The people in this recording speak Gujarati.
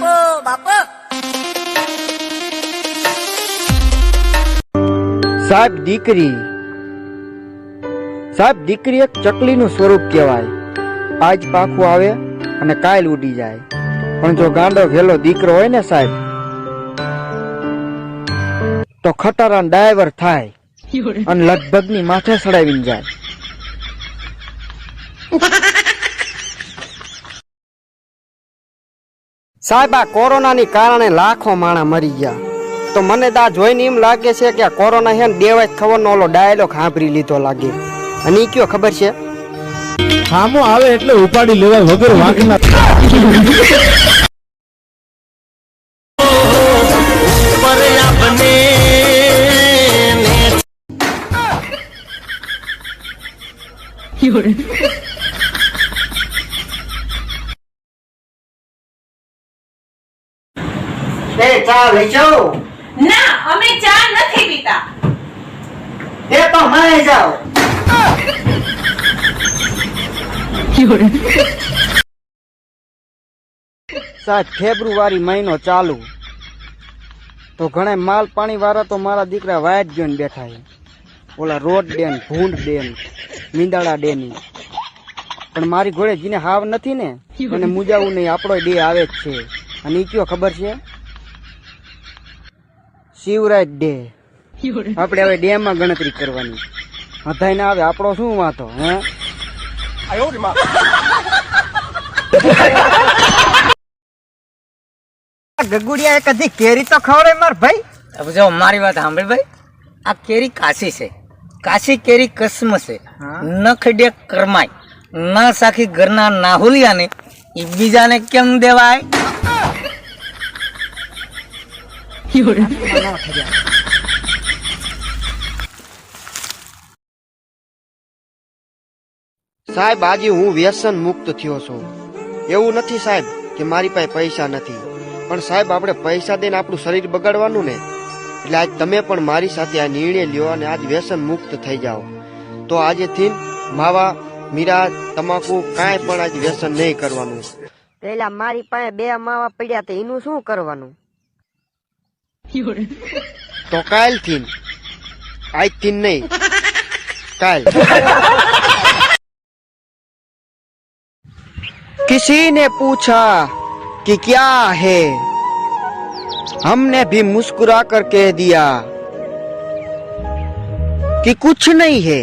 બાપુ બાપુ. સાહેબ દીકરી સાહેબ દીકરી એક ચકલીનું સ્વરૂપ કહેવાય. આજ પાખું આવે અને કાલ ઉડી જાય. પણ જો ગાંડો ભેલો દીકરો હોય ને સાહેબ તો ખટારા ડાયવર થાય અને લગભગની માથે સડાવીને જાય. સાહેબ આ કોરોનાની કારણે લાખો માણા મરી ગયા. તો મને દા જોઈને એમ લાગે છે કે આ કોરોના છે ને દેવાય ખબરનો ઓલો ડાયલોગ સાંભળી લીધો લાગે. અને એ કયો ખબર છે? હામો આવે એટલે ઉપાડી લેવાય વગર વાંકના એ ચા લઈ જાઓ. ના અમે ચા નથી પીતા. એ તો મને જાઓ. સાહેબ ફેબ્રુઆરી મહિનો ચાલુ. તો ઘણા માલ પાણી વાળા તો મારા દીકરા વાયટ જોઈને બેઠા છે. ઓલા રોડ ડેમ ભૂંડ ડેમ મીંદાળા ડેની. પણ મારી ઘોડે જીને હાવ નથી ને? અને મુજાવું નહીં આપણો ડે આવે જ છે. અને એ કયો ખબર છે? શિવરાજ ડે. આપણે હવે ડેમમાં ગણતરી કરવાની. હધાઈ ના આવે આપણો શું વાંધો હે? ગગુડિયા એક હજી કેરી તો ખવડે માર ભાઈ? હવે જો મારી વાત સાંભળ ભાઈ. આ કેરી કાશી છે. કાશી કેરી કસમ છે. ન ખડે કરમાય. ન સાખી ઘરના નાહુલિયાને ઈ બીજાને કેમ દેવાય? સાહેબ આજે હું વ્યસન મુક્ત થયો છું. એવું નથી સાહેબ કે મારી પાસે પૈસા નથી. પણ સાહેબ આપણે પૈસા દઈને આપણું શરીર બગાડવાનું ને? એટલે આજ તમે પણ મારી સાથે આ નિર્ણય લ્યો અને આજ વ્યસન મુક્ત થઈ જાઓ. તો આજેથી માવા મીરા તમાકુ કાંઈ પણ આજ વ્યસન નહીં કરવાનું. પેલા મારી પાસે બે માવા પડ્યા તો એનું શું કરવાનું? तो काल थीन आज तीन नहीं कल किसी ने पूछा कि क्या है? हमने भी मुस्कुरा कर कह दिया कि कुछ नहीं है।